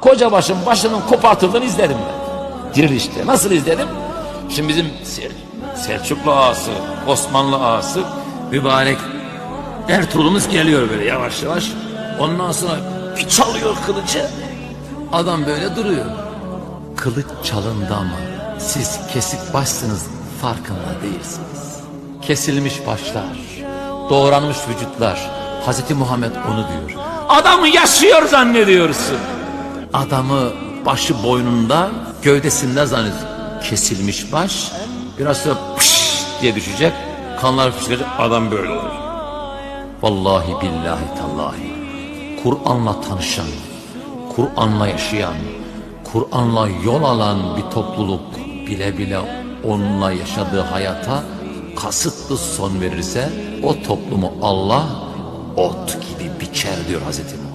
Koca başın başının kopartıldığını izledim ben. Dirilişte. Nasıl izledim? Şimdi bizim Sel Selçuklu ağası, Osmanlı ağası mübarek Ertuğrul'umuz geliyor böyle yavaş yavaş. Ondan sonra bir çalıyor kılıcı. Adam böyle duruyor. Kılıç çalındı ama siz kesik başsınız farkında değilsiniz. Kesilmiş başlar, doğranmış vücutlar. Hazreti Muhammed onu diyor. Adamı yaşıyor zannediyorsun. Adamı başı boynunda, gövdesinde zannediyorsun. Kesilmiş baş, biraz sonra pış diye düşecek. Kanlar fışkıracak, adam böyle olur. Vallahi billahi tallahi. Kur'an'la tanışan, Kur'an'la yaşayan, Kur'an'la yol alan bir topluluk bile bile onunla yaşadığı hayata kasıtlı son verirse o toplumu Allah ot gibi biçer diyor Hazreti Muhammed.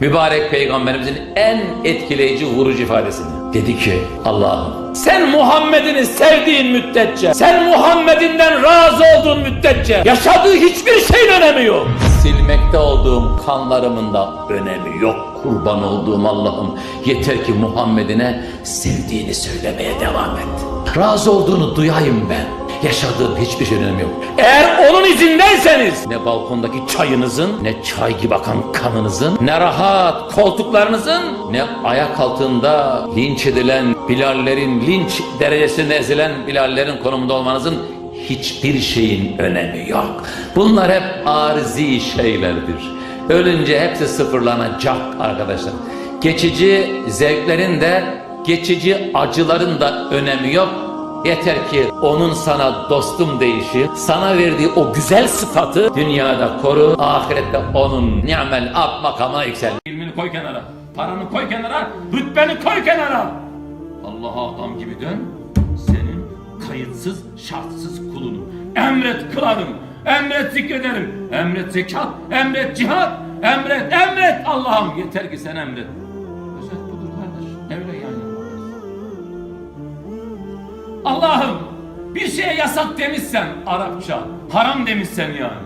Mübarek peygamberimizin en etkileyici vurucu ifadesini. Dedi ki Allah'ım sen Muhammed'ini sevdiğin müddetçe, sen Muhammed'inden razı olduğun müddetçe yaşadığı hiçbir şeyin önemi yok. Silmekte olduğum kanlarımın da önemi yok. Kurban olduğum Allah'ım yeter ki Muhammed'ine sevdiğini söylemeye devam et. Razı olduğunu duyayım ben. Yaşadığım hiçbir şeyin önemi yok. Eğer onun izindeyseniz ne balkondaki çayınızın, ne çay gibi akan kanınızın, ne rahat koltuklarınızın, ne ayak altında linç edilen Bilallerin, linç derecesinde ezilen Bilallerin konumunda olmanızın hiçbir şeyin önemi yok. Bunlar hep arzi şeylerdir. Ölünce hepsi sıfırlanacak arkadaşlar. Geçici zevklerin de, geçici acıların da önemi yok. Yeter ki onun sana dostum deyişi, sana verdiği o güzel sıfatı dünyada koru, ahirette onun ni'mel ab makamına yüksel. İlmini koy kenara, paranı koy kenara, rütbeni koy kenara. Allah'a adam gibi dön, senin kayıtsız, şartsız kulunum. Emret kılarım, emret zikrederim, emret zekat, emret cihat, emret, emret Allah'ım yeter ki sen emret. Allah'ım bir şeye yasak demişsen Arapça, haram demişsen yani.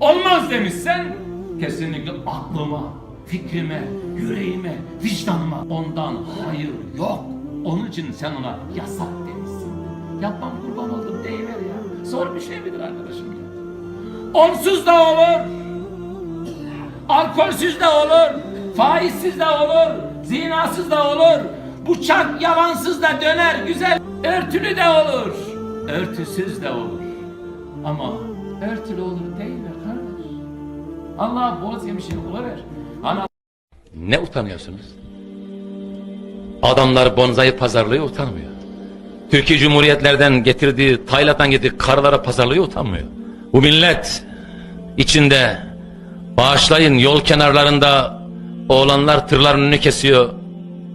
Olmaz demişsen kesinlikle aklıma, fikrime, yüreğime, vicdanıma ondan hayır yok. Onun için sen ona yasak demişsin. Yapmam kurban oldum deyiver ya. Zor bir şey midir arkadaşım ya? Onsuz da olur. Alkolsüz de olur. Faizsiz de olur. Zinasız da olur. Bıçak yalansız da döner güzel. Örtülü de olur. Örtüsüz de olur. Ama örtülü olur değil mi kardeş? Allah boğaz yemişini buluver. Ana ne utanıyorsunuz? Adamlar bonzayı pazarlığı utanmıyor. Türkiye Cumhuriyetlerden getirdiği, Tayland'dan getirdiği karlara pazarlığı utanmıyor. Bu millet içinde bağışlayın yol kenarlarında oğlanlar tırların önünü kesiyor.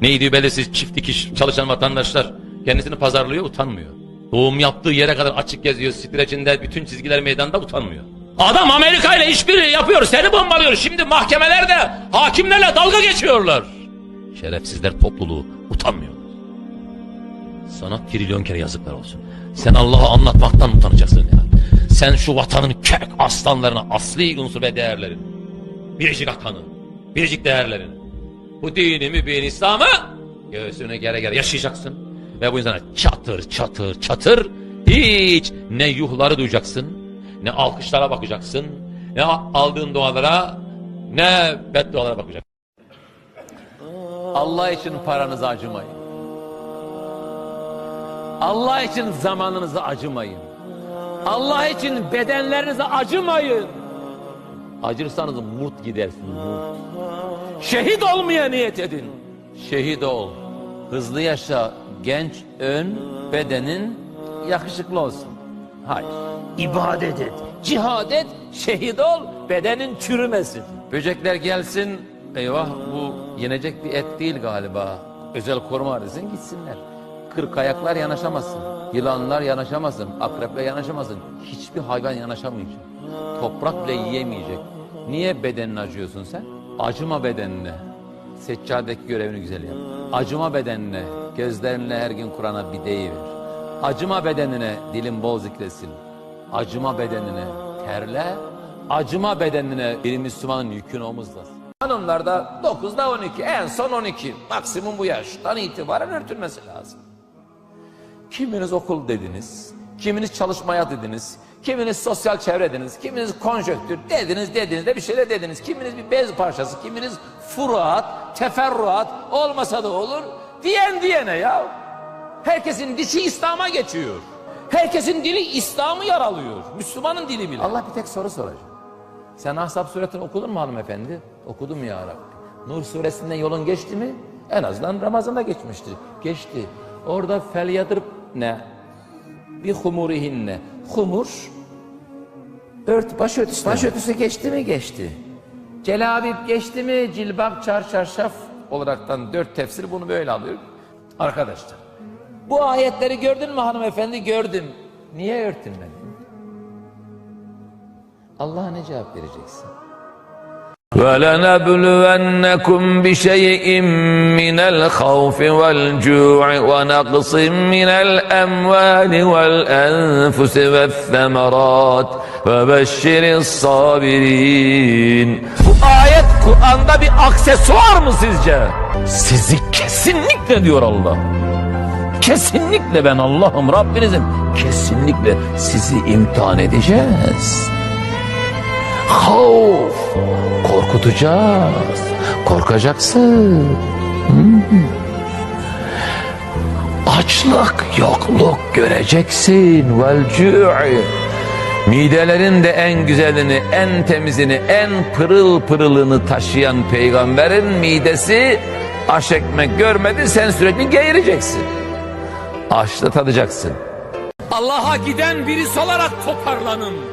Neydi belirsiz çift dikiş çalışan vatandaşlar kendisini pazarlıyor utanmıyor. Doğum yaptığı yere kadar açık geziyor streçinde bütün çizgiler meydanda utanmıyor. Adam Amerika ile işbirliği yapıyor seni bombalıyor şimdi mahkemelerde hakimlerle dalga geçiyorlar. Şerefsizler topluluğu utanmıyor. Sana trilyon kere yazıklar olsun. Sen Allah'ı anlatmaktan utanacaksın ya. Sen şu vatanın kök aslanlarına asli unsur ve değerlerin. Biricik atanı, biricik değerlerin. Bu dini mübin İslam'ı göğsüne gere gere yaşayacaksın. Ve bu insana çatır çatır çatır hiç ne yuhları duyacaksın, ne alkışlara bakacaksın, ne aldığın dualara, ne beddualara bakacaksın. Allah için paranızı acımayın. Allah için zamanınızı acımayın. Allah için bedenlerinize acımayın. Acırsanız murt gidersin murt. Şehit olmaya niyet edin. Şehit ol. Hızlı yaşa. Genç ön bedenin yakışıklı olsun. Hayır. İbadet et. Cihad et. Şehit ol. Bedenin çürümesin. Böcekler gelsin. Eyvah bu yenecek bir et değil galiba. Özel koruma arasın gitsinler. Kırk ayaklar yanaşamasın. Yılanlar yanaşamasın. Akrepler yanaşamasın. Hiçbir hayvan yanaşamayacak. Toprak bile yiyemeyecek. Niye bedenini acıyorsun sen? Acıma bedenine. Seccadeki görevini güzel yap. Acıma bedenine. Gözlerinle her gün Kur'an'a bir deyiver. Acıma bedenine dilin bol zikresin. Acıma bedenine terle. Acıma bedenine bir Müslümanın yükünü omuzlasın. Hanımlarda 9'da 12 en son 12 maksimum bu yaştan itibaren örtülmesi lazım. Kiminiz okul dediniz, kiminiz çalışmaya dediniz, kiminiz sosyal çevre dediniz, kiminiz konjöktür dediniz dediniz de bir şeyler dediniz. Kiminiz bir bez parçası, kiminiz furuat, teferruat olmasa da olur diyen diyene ya. Herkesin dişi İslam'a geçiyor. Herkesin dili İslam'ı yaralıyor. Müslümanın dili bile. Allah bir tek soru soracak. Sen Ahzab suretini okudun mu hanımefendi? Okudum ya Rabbi. Nur suresinden yolun geçti mi? En azından Ramazan'da geçmişti. Geçti. Orada fel yadırıp ne? Bir humurihinne. Humur ört başörtüsü. Başörtüsü geçti mi? Geçti. Celabip geçti mi? Cilbap çar çarşaf olaraktan dört tefsir bunu böyle alıyor. Arkadaşlar bu ayetleri gördün mü hanımefendi? Gördüm. Niye örtünmedin? Allah'a ne cevap vereceksin? ولنبلونكم بشيء من الخوف والجوع ونقص من الأموال والأنفس والثمرات وبشر الصابرين Bu ayet Kur'an'da bir aksesuar mı sizce? Sizi kesinlikle diyor Allah. Kesinlikle ben Allah'ım Rabbinizim. Kesinlikle sizi imtihan edeceğiz. Havf, korkutacağız. Korkacaksın. Hmm. Açlık, yokluk göreceksin. Vel. Midelerin de en güzelini, en temizini, en pırıl pırılını taşıyan peygamberin midesi aş ekmek görmedi sen sürekli geğireceksin. Açlı tadacaksın. Allah'a giden birisi olarak toparlanın.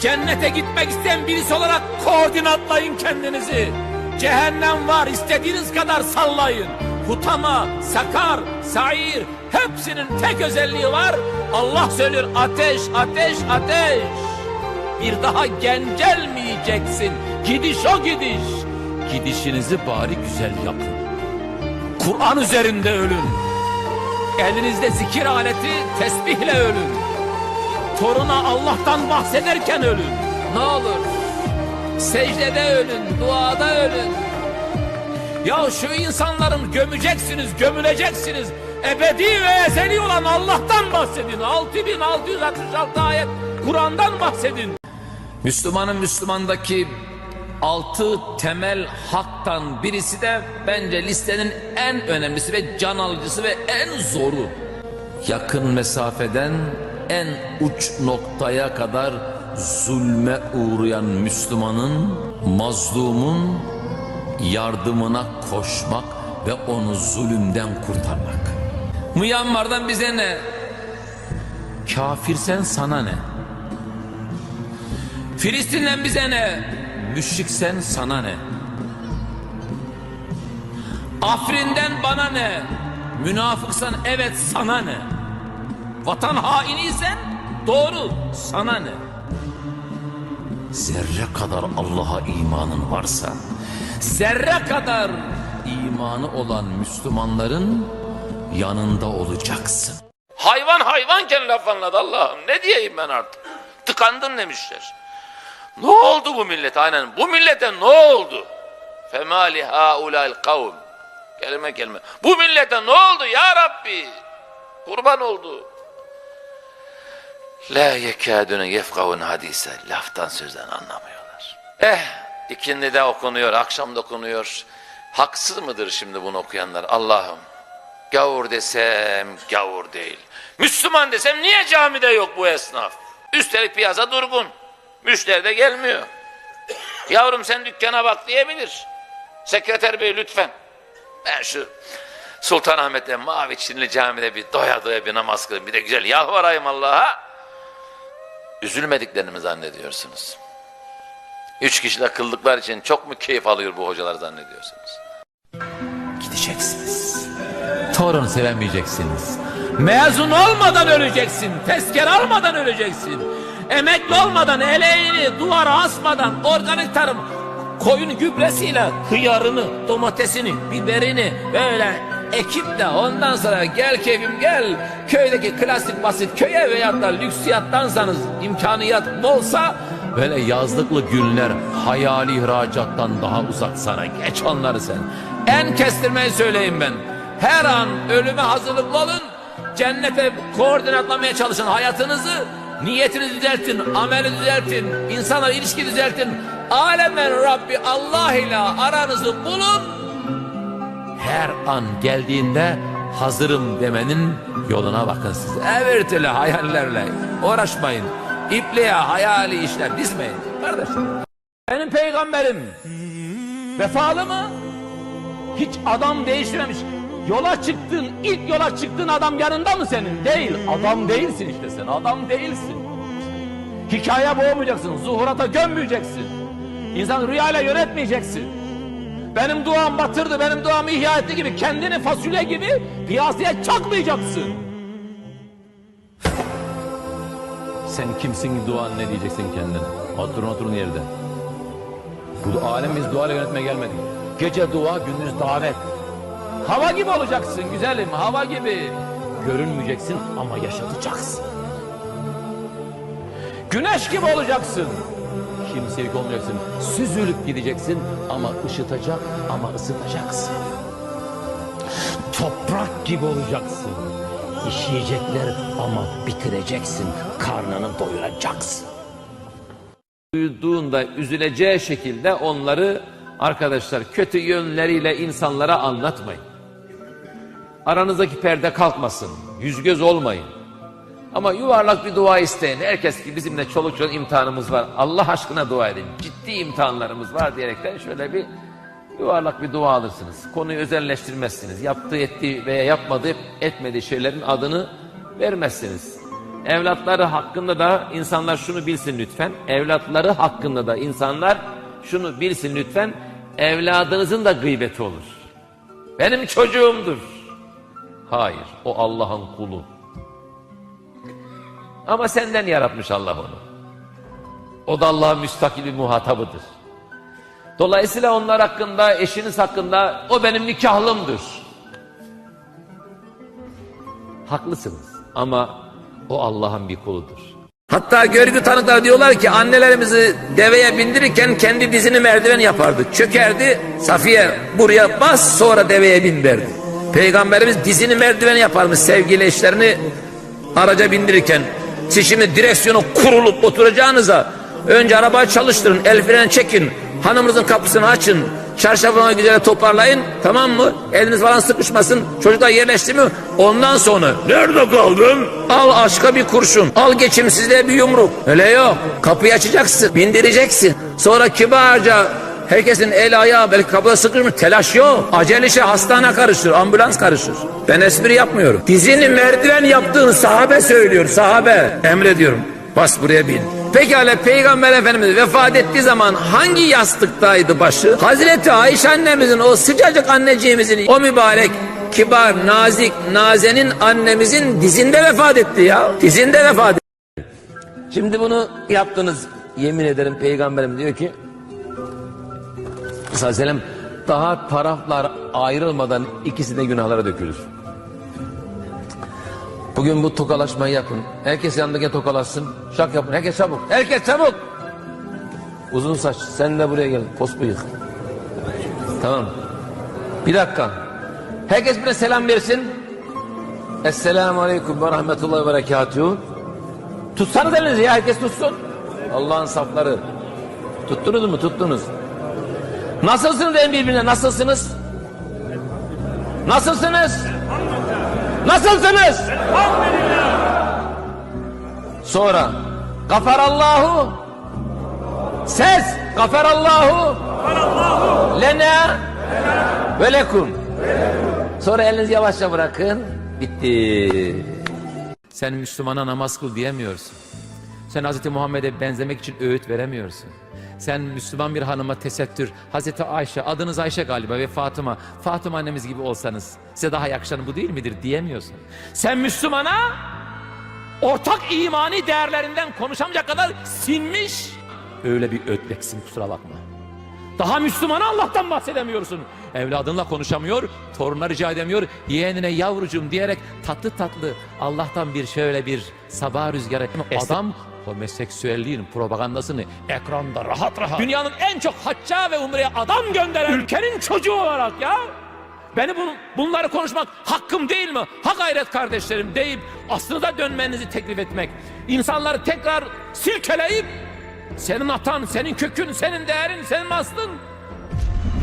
Cennete gitmek isteyen birisi olarak koordinatlayın kendinizi. Cehennem var istediğiniz kadar sallayın. Hutama, sakar, sair hepsinin tek özelliği var. Allah söylüyor ateş, ateş, ateş. Bir daha gencelmeyeceksin. Gidiş o gidiş. Gidişinizi bari güzel yapın. Kur'an üzerinde ölün. Elinizde zikir aleti tesbihle ölün. Toruna Allah'tan bahsederken ölün. Ne olur. Secdede ölün, duada ölün. Ya şu insanların gömeceksiniz, gömüleceksiniz. Ebedi ve ezeli olan Allah'tan bahsedin. 6666 ayet Kur'an'dan bahsedin. Müslümanın Müslümandaki altı temel haktan birisi de bence listenin en önemlisi ve can alıcısı ve en zoru. Yakın mesafeden en uç noktaya kadar zulme uğrayan Müslümanın, mazlumun yardımına koşmak ve onu zulümden kurtarmak. Myanmar'dan bize ne? Kafirsen sana ne? Filistin'den bize ne? Müşriksen sana ne? Afrin'den bana ne? Münafıksan evet sana ne? Vatan hainiysen doğru sana ne? Zerre kadar Allah'a imanın varsa, zerre kadar imanı olan Müslümanların yanında olacaksın. Hayvan hayvanken laf anladı Allah'ım. Ne diyeyim ben artık? Tıkandım demişler. Ne oldu bu millete? Aynen bu millete ne oldu? Femali haulal kavm. Kelime kelime. Bu millete ne oldu ya Rabbi? Kurban oldu. La yekâdüne yefkavun hadise. Laftan sözden anlamıyorlar. Eh ikindi de okunuyor, akşam da okunuyor. Haksız mıdır şimdi bunu okuyanlar? Allah'ım gavur desem gavur değil. Müslüman desem niye camide yok bu esnaf? Üstelik piyasa durgun. Müşteri de gelmiyor. Yavrum sen dükkana bak diyebilir. Sekreter bey lütfen. Ben şu Sultanahmet'te Mavi Çinli camide bir doya doya bir namaz kılayım. Bir de güzel yalvarayım Allah'a. Üzülmediklerini mi zannediyorsunuz? Üç kişiyle kıldıklar için çok mu keyif alıyor bu hocalar zannediyorsunuz? Gideceksiniz. Torun sevemeyeceksiniz. Mezun olmadan öleceksin. Tezkere almadan öleceksin. Emekli olmadan, eleğini duvara asmadan organik tarım koyun gübresiyle hıyarını, domatesini, biberini böyle ekip de ondan sonra gel keyfim gel köydeki klasik basit köye veya da lüksiyattansanız imkaniyat bolsa Böyle yazlıklı günler hayali ihracattan daha uzak sana. Geç onları sen. En kestirmeyi söyleyeyim ben. Her an ölüme hazırlıklı olun. Cennete koordinatlamaya çalışın hayatınızı. Niyetini düzeltin, ameli düzeltin, insanla ilişki düzeltin. Alemlerin Rabbi Allah ile aranızı bulun. Her an geldiğinde hazırım demenin yoluna bakın siz. Evet öyle hayallerle uğraşmayın. İpliğe hayali işler dizmeyin. Kardeşim. Benim peygamberim vefalı mı? Hiç adam değişmemiş. Yola çıktın, ilk yola çıktığın adam yanında mı senin? Değil. Adam değilsin işte sen. Adam değilsin. Hikaye boğmayacaksın. Zuhurata gömmeyeceksin. İnsan rüyayla yönetmeyeceksin. Benim duam batırdı, benim duamı ihya etti gibi kendini fasulye gibi piyasaya çakmayacaksın. Sen kimsin duan ne diyeceksin kendine? Oturun oturun yerde. Bu alem biz duayla yönetmeye gelmedik. Gece dua, gündüz davet. Hava gibi olacaksın güzelim, hava gibi. Görünmeyeceksin ama yaşatacaksın. Güneş gibi olacaksın. Kimselik olmayacaksın. Süzülüp gideceksin ama ışıtacak ama ısıtacaksın. Toprak gibi olacaksın. İşeyecekler ama bitireceksin. Karnını doyuracaksın. Duyduğunda üzüleceği şekilde onları arkadaşlar kötü yönleriyle insanlara anlatmayın. Aranızdaki perde kalkmasın. Yüz göz olmayın. Ama yuvarlak bir dua isteyin. Herkes ki bizimle çoluk çocuk imtihanımız var. Allah aşkına dua edin. Ciddi imtihanlarımız var diyerekten şöyle bir yuvarlak bir dua alırsınız. Konuyu özelleştirmezsiniz. Yaptığı, ettiği veya yapmadığı, etmediği şeylerin adını vermezsiniz. Evlatları hakkında da insanlar şunu bilsin lütfen. Evlatları hakkında da insanlar şunu bilsin lütfen. Evladınızın da gıybeti olur. Benim çocuğumdur. Hayır, o Allah'ın kulu. Ama senden yaratmış Allah onu. O da Allah'ın müstakil bir muhatabıdır. Dolayısıyla onlar hakkında, eşiniz hakkında o benim nikahlımdır. Haklısınız ama o Allah'ın bir kuludur. Hatta görgü tanıklar diyorlar ki annelerimizi deveye bindirirken kendi dizini merdiven yapardı. Çökerdi Safiye buraya bas sonra deveye bin derdi. Peygamberimiz dizini merdiven yaparmış sevgili eşlerini araca bindirirken. Siz şimdi direksiyonu kurulup oturacağınıza önce arabayı çalıştırın, el freni çekin, hanımınızın kapısını açın, çarşafını güzel toparlayın, tamam mı? Eliniz falan sıkışmasın, çocuklar yerleşti mi? Ondan sonra nerede kaldın? Al aşka bir kurşun, al geçimsizliğe bir yumruk. Öyle yok. Kapıyı açacaksın, bindireceksin. Sonra kibarca Herkesin el ayağı belki kapıda sıkışmış telaş yok. Acele işe hastane karışır, ambulans karışır. Ben espri yapmıyorum. Dizini merdiven yaptığını sahabe söylüyor, sahabe. Emrediyorum. Bas buraya bin. Pekala Peygamber Efendimiz vefat ettiği zaman hangi yastıktaydı başı? Hazreti Ayşe annemizin o sıcacık anneciğimizin o mübarek kibar, nazik, nazenin annemizin dizinde vefat etti ya. Dizinde vefat etti. Şimdi bunu yaptınız. Yemin ederim peygamberim diyor ki sallallahu aleyhi ve sellem daha taraflar ayrılmadan ikisi de günahlara dökülür. Bugün bu tokalaşmayı yapın. Herkes yanındaki tokalaşsın. Şak yapın. Herkes çabuk. Herkes çabuk. Uzun saç. Sen de buraya gel. Pos bıyık. Tamam. Bir dakika. Herkes birine selam versin. Esselamu aleyküm ve rahmetullahi ve berekatuhu. Tutsanız elinizi ya. Herkes tutsun. Allah'ın safları. Tuttunuz mu? Tuttunuz. Nasılsınız en birbirine nasılsınız? Nasılsınız? Nasılsınız? Sonra gafarallahu ses gafarallahu lena ve sonra elinizi yavaşça bırakın bitti sen Müslümana namaz kıl diyemiyorsun sen Hz. Muhammed'e benzemek için öğüt veremiyorsun. Sen Müslüman bir hanıma tesettür, Hz. Ayşe, adınız Ayşe galiba ve Fatıma, Fatıma annemiz gibi olsanız size daha yakışanı bu değil midir diyemiyorsun. Sen Müslümana ortak imani değerlerinden konuşamayacak kadar sinmiş öyle bir ötleksin kusura bakma. Daha Müslümana Allah'tan bahsedemiyorsun. Evladınla konuşamıyor, torununa rica edemiyor. Yeğenine yavrucuğum diyerek tatlı tatlı Allah'tan bir şöyle bir sabah rüzgarı. Adam homoseksüelliğin propagandasını ekranda rahat rahat. Dünyanın en çok hacca ve umreye adam gönderen ülkenin çocuğu olarak ya. Beni bun, bunları konuşmak hakkım değil mi? Ha gayret kardeşlerim deyip aslında dönmenizi teklif etmek. İnsanları tekrar silkeleyip senin atan, senin kökün, senin değerin, senin aslın.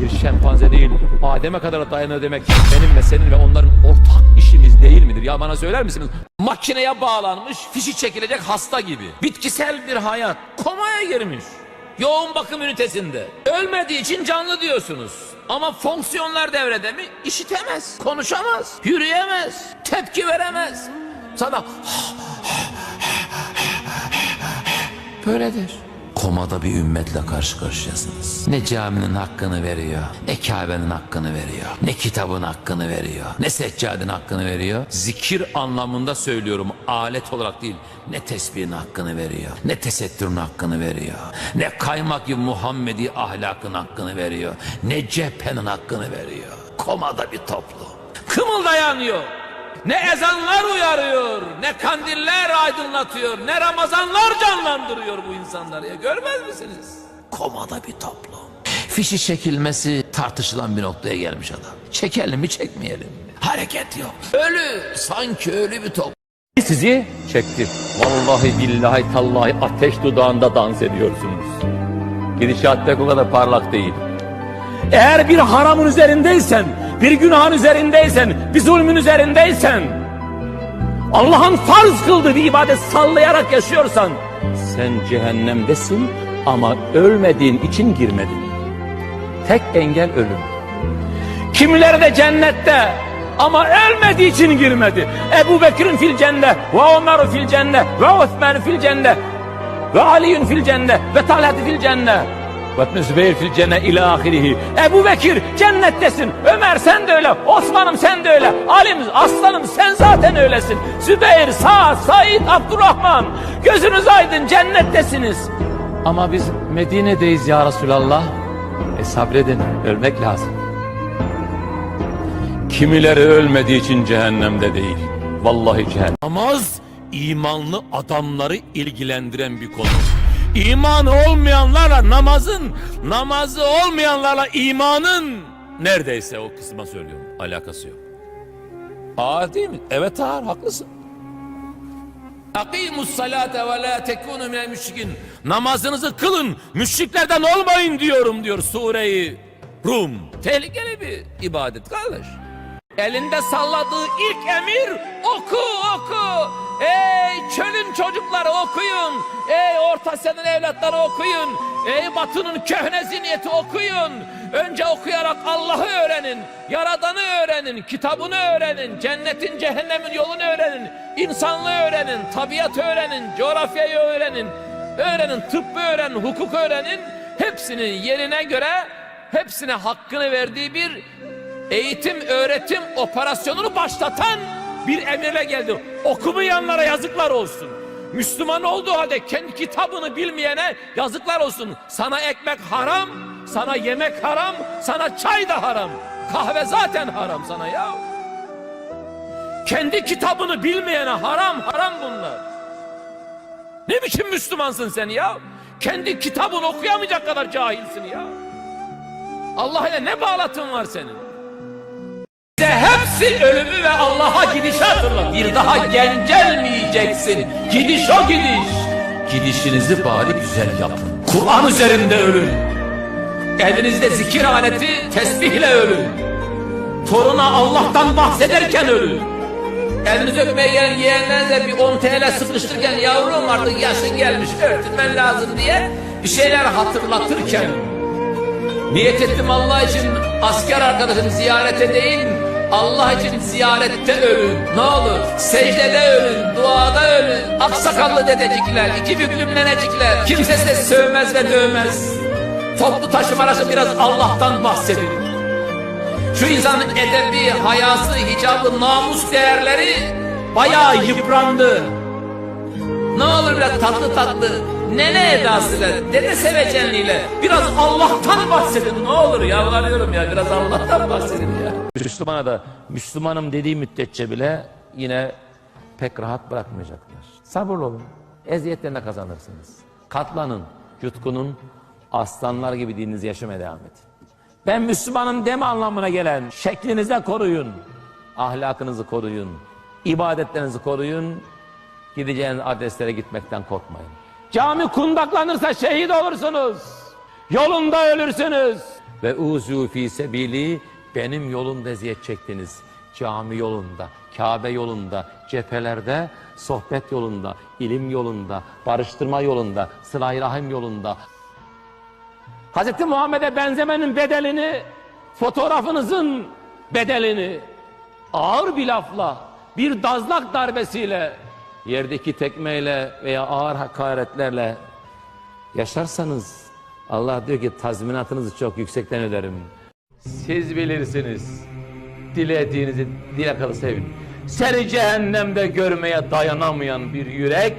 Bir şempanze değil, Adem'e kadar dayanır demek benim ve senin ve onların ortak işimiz değil midir? Ya bana söyler misiniz? Makineye bağlanmış, fişi çekilecek hasta gibi. Bitkisel bir hayat, komaya girmiş. Yoğun bakım ünitesinde. Ölmediği için canlı diyorsunuz. Ama fonksiyonlar devrede mi? İşitemez, konuşamaz, yürüyemez, tepki veremez. Sana böyledir. Komada bir ümmetle karşı karşıyasınız. Ne caminin hakkını veriyor, ne Kabe'nin hakkını veriyor, ne kitabın hakkını veriyor, ne seccadenin hakkını veriyor. Zikir anlamında söylüyorum, alet olarak değil. Ne tesbihin hakkını veriyor, ne tesettürün hakkını veriyor, ne kaymak gibi Muhammedi ahlakın hakkını veriyor, ne cephenin hakkını veriyor. Komada bir toplum. Kımıldayanıyor. Ne ezanlar uyarıyor, ne kandiller aydınlatıyor, ne Ramazanlar canlandırıyor bu insanları ya görmez misiniz? Komada bir toplum. Fişi çekilmesi tartışılan bir noktaya gelmiş adam. Çekelim mi çekmeyelim mi? Hareket yok. Ölü, sanki ölü bir toplum. Sizi çekti. Vallahi billahi tallahi ateş dudağında dans ediyorsunuz. Gidişat pek o kadar parlak değil. Eğer bir haramın üzerindeysen, bir günahın üzerindeysen, bir zulmün üzerindeysen, Allah'ın farz kıldığı bir ibadet sallayarak yaşıyorsan, sen cehennemdesin ama ölmediğin için girmedin. Tek engel ölüm. Kimileri de cennette ama ölmediği için girmedi. Ebu Bekir'in fil cennet ve Ömer'in fil cennet ve Osman'ın fil cennet ve Ali'nin fil cennet ve Talhat'ın fil cennet ve Zübeyir fil cennet ila ahirihi. Ebu Bekir cennettesin. Ömer sen de öyle. Osman'ım sen de öyle. Ali'm aslanım sen zaten öylesin. Zübeyir, Sa'd, Said, Abdurrahman. Gözünüz aydın cennettesiniz. Ama biz Medine'deyiz ya Resulallah. E sabredin ölmek lazım. Kimileri ölmediği için cehennemde değil. Vallahi cehennem. Namaz imanlı adamları ilgilendiren bir konu. İmanı olmayanlarla namazın, namazı olmayanlarla imanın neredeyse o kısma söylüyorum. Alakası yok. Ağır değil mi? Evet ağır, haklısın. Akimus salate ve la tekunu minel müşrikin. Namazınızı kılın, müşriklerden olmayın diyorum diyor sureyi Rum. Tehlikeli bir ibadet kardeş. Elinde salladığı ilk emir oku oku. Ey çölün çocukları okuyun. Ey Orta Asya'nın evlatları okuyun. Ey Batı'nın köhne zihniyeti okuyun. Önce okuyarak Allah'ı öğrenin. Yaradanı öğrenin. Kitabını öğrenin. Cennetin cehennemin yolunu öğrenin. insanlığı öğrenin. Tabiat öğrenin. Coğrafyayı öğrenin. Öğrenin. Tıbbı öğrenin. Hukuk öğrenin. Hepsinin yerine göre hepsine hakkını verdiği bir eğitim öğretim operasyonunu başlatan bir emirle geldi. Okumayanlara yazıklar olsun. Müslüman olduğu halde kendi kitabını bilmeyene yazıklar olsun. Sana ekmek haram, sana yemek haram, sana çay da haram. Kahve zaten haram sana ya. Kendi kitabını bilmeyene haram haram bunlar. Ne biçim Müslümansın sen ya? Kendi kitabını okuyamayacak kadar cahilsin ya. Allah ile ne bağlatın var senin? Size hepsi ölümü ve Allah'a gidişi hatırlat. Bir daha gen gelmeyeceksin. Gidiş o gidiş. Gidişinizi bari güzel yapın. Kur'an üzerinde ölün. Elinizde zikir aleti tesbihle ölün. Toruna Allah'tan bahsederken ölün. Elinizi öpmeye gelen yeğenlerinize bir 10 TL sıkıştırırken yavrum artık yaşın gelmiş örtünmen lazım diye bir şeyler hatırlatırken Niyet ettim Allah için asker arkadaşım ziyarete değil Allah için ziyarette ölün. Ne olur secdede ölün, duada ölün. Aksakallı dedecikler, iki büklüm nenecikler. Kimse size sövmez ve dövmez. Toplu taşıma arası biraz Allah'tan bahsedin. Şu insanın edebi, hayası, hicabı, namus değerleri bayağı yıprandı. Biraz tatlı tatlı nene edasıyla, dede sevecenliğiyle biraz Allah'tan bahsedin ne olur yalvarıyorum ya biraz Allah'tan bahsedin ya. Müslümana da Müslümanım dediği müddetçe bile yine pek rahat bırakmayacaklar. Sabırlı olun. Eziyetlerine kazanırsınız. Katlanın, yutkunun, aslanlar gibi dininizi yaşamaya devam edin. Ben Müslümanım deme anlamına gelen şeklinize koruyun. Ahlakınızı koruyun. ibadetlerinizi koruyun. Gideceğiniz adreslere gitmekten korkmayın. Cami kundaklanırsa şehit olursunuz. Yolunda ölürsünüz. Ve uzu fi sebili benim yolumda eziyet çektiniz. Cami yolunda, Kabe yolunda, cephelerde, sohbet yolunda, ilim yolunda, barıştırma yolunda, sıla rahim yolunda. Hz. Muhammed'e benzemenin bedelini, fotoğrafınızın bedelini ağır bir lafla, bir dazlak darbesiyle, yerdeki tekmeyle veya ağır hakaretlerle yaşarsanız Allah diyor ki tazminatınızı çok yüksekten öderim. Siz bilirsiniz. Dilediğinizi dile kadar sevin. Seni cehennemde görmeye dayanamayan bir yürek,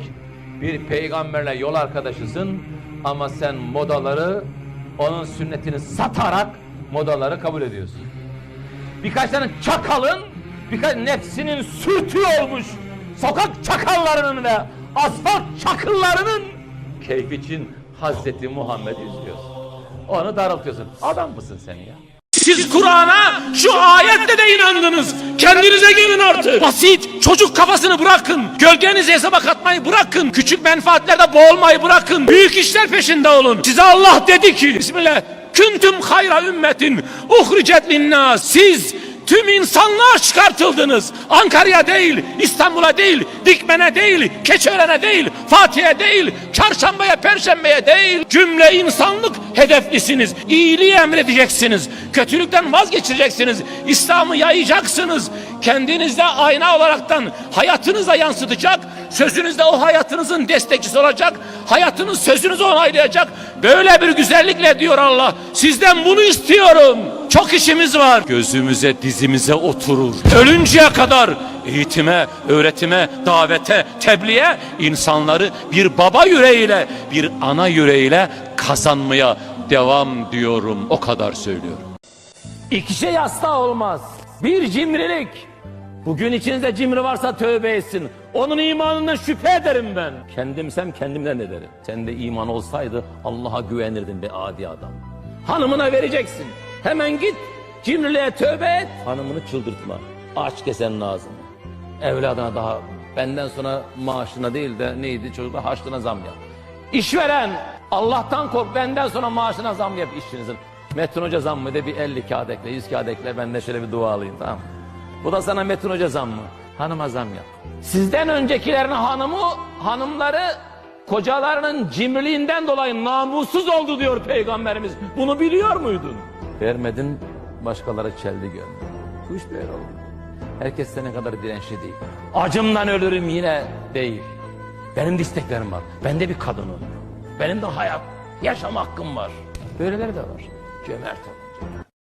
bir peygamberle yol arkadaşısın ama sen modaları, onun sünnetini satarak modaları kabul ediyorsun. Birkaç tane çakalın, birkaç nefsinin sürtüğü olmuş sokak çakallarının ve asfalt çakıllarının keyfi için Hazreti Muhammed'i izliyorsun. Onu daraltıyorsun. Adam mısın sen ya? Siz Kur'an'a şu ayetle de inandınız. Kendinize gelin artık. Basit çocuk kafasını bırakın. Gölgenizi hesaba katmayı bırakın. Küçük menfaatlerde boğulmayı bırakın. Büyük işler peşinde olun. Size Allah dedi ki Bismillah. Küntüm hayra ümmetin uhricet linnas. Siz tüm insanlığa çıkartıldınız. Ankara'ya değil, İstanbul'a değil, Dikmen'e değil, Keçiören'e değil, Fatih'e değil, Çarşamba'ya, Perşembe'ye değil. Cümle insanlık hedeflisiniz. İyiliği emredeceksiniz. Kötülükten vazgeçireceksiniz. İslam'ı yayacaksınız. Kendinizde ayna olaraktan hayatınıza yansıtacak. Sözünüzde o hayatınızın destekçisi olacak. Hayatınız sözünüzü onaylayacak. Böyle bir güzellikle diyor Allah. Sizden bunu istiyorum. Çok işimiz var. Gözümüze dizimize oturur. Ölünceye kadar eğitime, öğretime, davete, tebliğe insanları bir baba yüreğiyle, bir ana yüreğiyle kazanmaya devam diyorum. O kadar söylüyorum. İki şey asla olmaz. Bir cimrilik. Bugün içinizde cimri varsa tövbe etsin. Onun imanından şüphe ederim ben. Kendimsem kendimden ederim. Sende iman olsaydı Allah'a güvenirdin be adi adam. Hanımına vereceksin. Hemen git cimriliğe tövbe et. Hanımını çıldırtma. Aç kesen lazım. Evladına daha benden sonra maaşına değil de neydi çocuklar harçlığına zam yap. İşveren Allah'tan kork benden sonra maaşına zam yap işçinizin. Metin Hoca zam mı de bir 50 kağıt ekle 100 kağıt ekle ben de şöyle bir dua alayım tamam mı? Bu da sana Metin Hoca zam mı? Hanıma zam yap. Sizden öncekilerin hanımı hanımları kocalarının cimriliğinden dolayı namussuz oldu diyor peygamberimiz. Bunu biliyor muydun? Vermedin başkaları çeldi gönlü. Bu iş böyle oldu. Herkes senin kadar dirençli değil. Acımdan ölürüm yine değil. Benim de isteklerim var. Ben de bir kadınım. Benim de hayat, yaşam hakkım var. Böyleleri de var. Cömert olun.